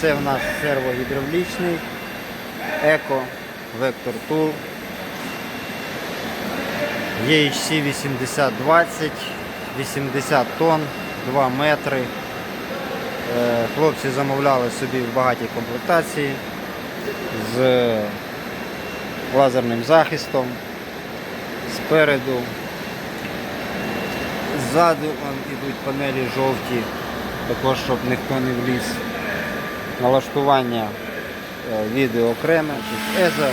Це в нас сервогідравлічний Еко Вектор Tool. EHC 8020, 80 тонн, 2 метри. Е, Хлопці замовляли собі в багатій комплектації з лазерним захистом спереду. Ззаду ідуть панелі жовті, також щоб ніхто не вліз. Налаштування е, відео окреме. EZA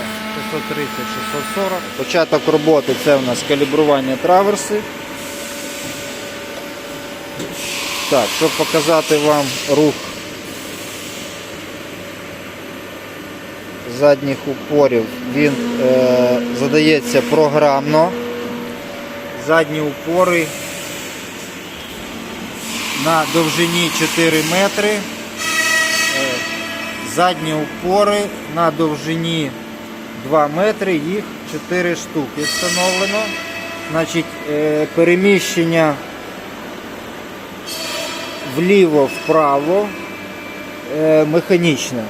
630-640. Початок роботи це у нас калібрування траверси. Так, щоб показати вам рух задніх упорів, він е, задається програмно. Задні упори на довжині 4 метри. Е, Задні упори на довжині 2 метри, їх 4 штуки встановлено. Значить, е, переміщення вліво-вправо е, механічне.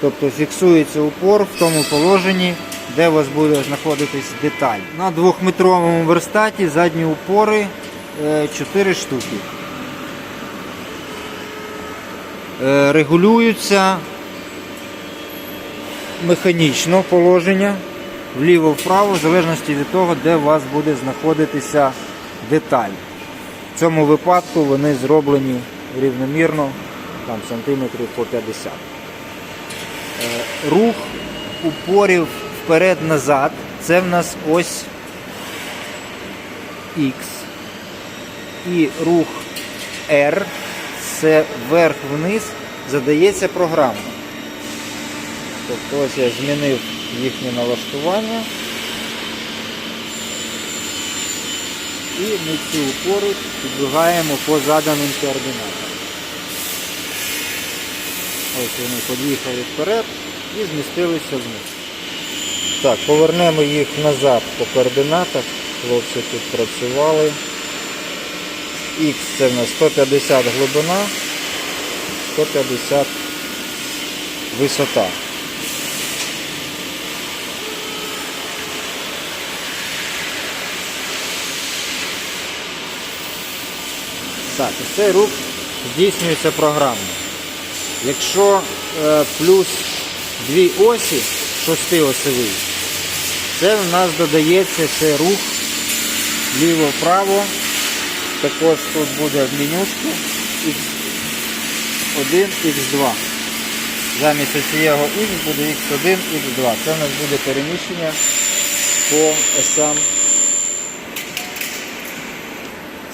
Тобто фіксується упор в тому положенні, де у вас буде знаходитись деталь. На двохметровому верстаті задні упори 4 штуки. Е, Регулюються механічно положення вліво-вправо, в залежності від того, де у вас буде знаходитися деталь. В цьому випадку вони зроблені рівномірно там, сантиметрів по 50. Е, Рух упорів вперед-назад. Це в нас ось X. І рух R, це вверх-вниз, задається програмно. Тобто ось я змінив їхнє налаштування. І ми ці упори підбігаємо по заданим координатам. Ось вони під'їхали вперед і змістилися вниз. Так, повернемо їх назад по координатах. Хлопці тут працювали. Х це в нас 150 глибина, 150 висота. Так, цей рух здійснюється програмно. Якщо е, плюс дві осі, шостиосовий, це в нас додається ще рух ліво-право. Також тут буде в менюшку X1, X2. Замість цього X буде X1, X2. Це в нас буде переміщення по осям.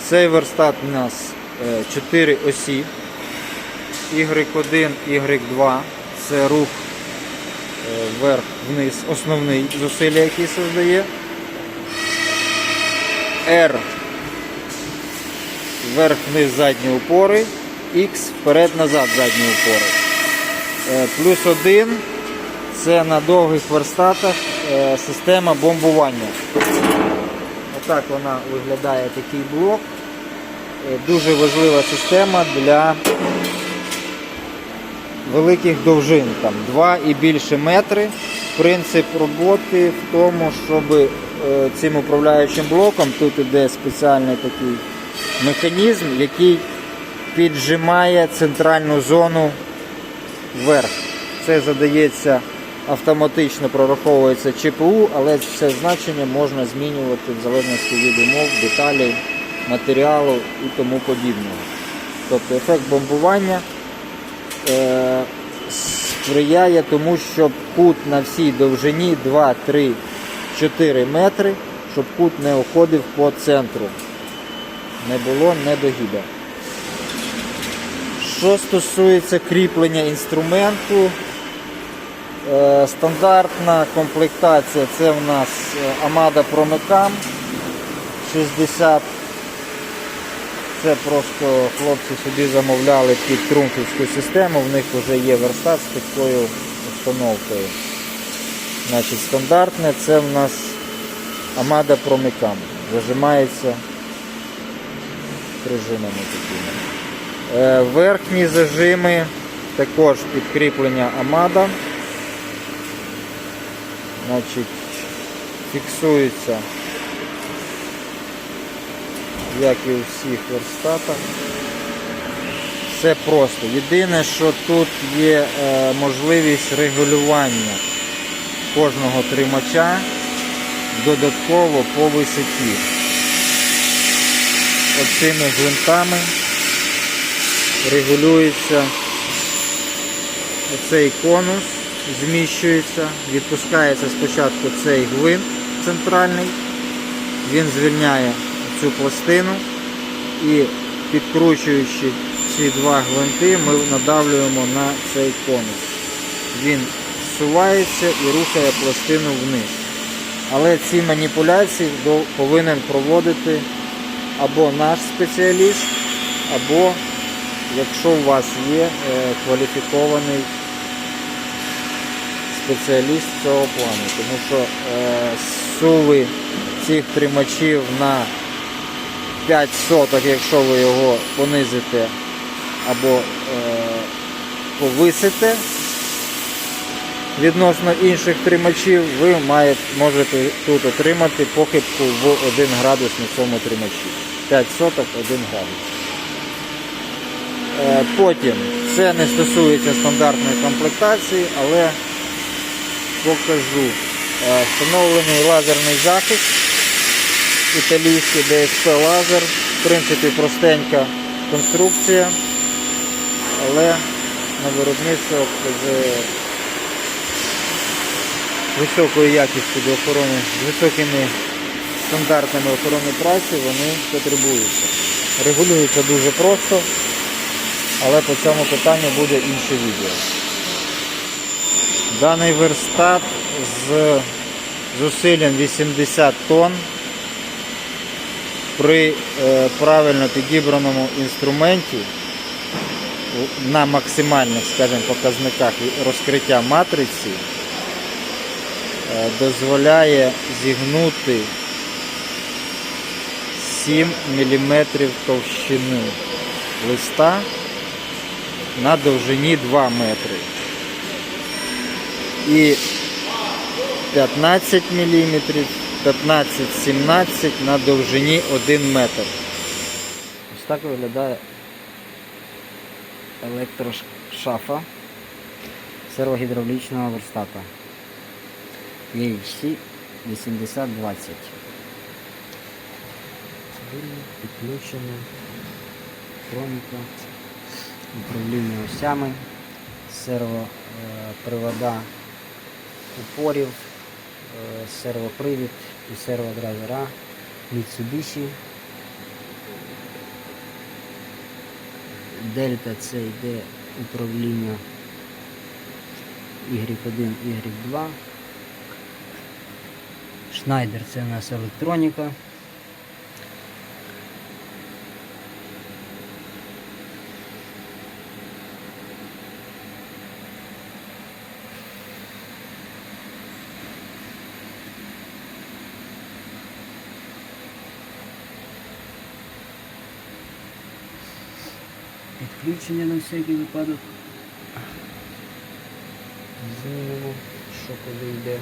Цей верстат у нас 4 осі. Y1, Y2 це рух е, вверх-вниз, основний зусилля, який создає. R вверх-вниз задні упори, X вперед-назад задні упори. Е, Плюс 1 це на довгих верстатах е, система бомбування. Отак вона виглядає такий блок. Е, Дуже важлива система для великих довжин, там 2 і більше метри. Принцип роботи в тому, щоб цим управляючим блоком тут іде спеціальний такий механізм, який піджимає центральну зону вверх. Це задається автоматично прораховується ЧПУ, але це значення можна змінювати в залежності від умов, деталей, матеріалу і тому подібного. Тобто ефект бомбування е, сприяє тому, щоб кут на всій довжині 2, 3, 4 метри, щоб кут не уходив по центру. Не було недогіба. Що стосується кріплення інструменту, е, стандартна комплектація це в нас Amada Promecam 60. Це просто хлопці собі замовляли під трумфівську систему, в них вже є верстат з такою установкою. Значить, стандартне це в нас Amada Promecam. Зажимається пружинами такими. Е, Верхні зажими також підкріплення Амада. Значить, фіксується, як і у всіх верстатах. Все просто. Єдине, що тут є е, можливість регулювання кожного тримача додатково по висоті. Оцими гвинтами регулюється оцей конус, зміщується, відпускається спочатку цей гвинт центральний, він звільняє цю пластину і підкручуючи ці два гвинти, ми надавлюємо на цей конус. Він зсувається і рухає пластину вниз. Але ці маніпуляції повинен проводити або наш спеціаліст, або якщо у вас є е, кваліфікований спеціаліст цього плану. Тому що е, суви цих тримачів на 5 соток, якщо ви його понизите або е, повисите відносно інших тримачів, ви можете тут отримати похибку в 1 градус на цьому тримачі. 5 соток 1 градус. Е, Потім це не стосується стандартної комплектації, але покажу. Е, Встановлений лазерний захист італійський DSP лазер. В принципі, простенька конструкція, але на виробництво високою якістю до охорони, з високими стандартами охорони праці вони потребуються. Регулюється дуже просто, але по цьому питанню буде інше відео. Даний верстат з зусиллям 80 тонн при е, правильно підібраному інструменті на максимальних, скажімо, показниках розкриття матриці дозволяє зігнути 7 мм товщини листа на довжині 2 метри. І 15 мм, 15-17 на довжині 1 метр. Ось так виглядає електрошафа сервогідравлічного верстата. EHC 8020. Підключено. Хроніка. Управління осями. Сервопривода упорів, е, сервопривід і серводрайвера Mitsubishi. Дельта це йде управління Y1, Y2. Шнайдер це у нас електроніка. Підключення на всякий випадок. Знімемо, що коли йде.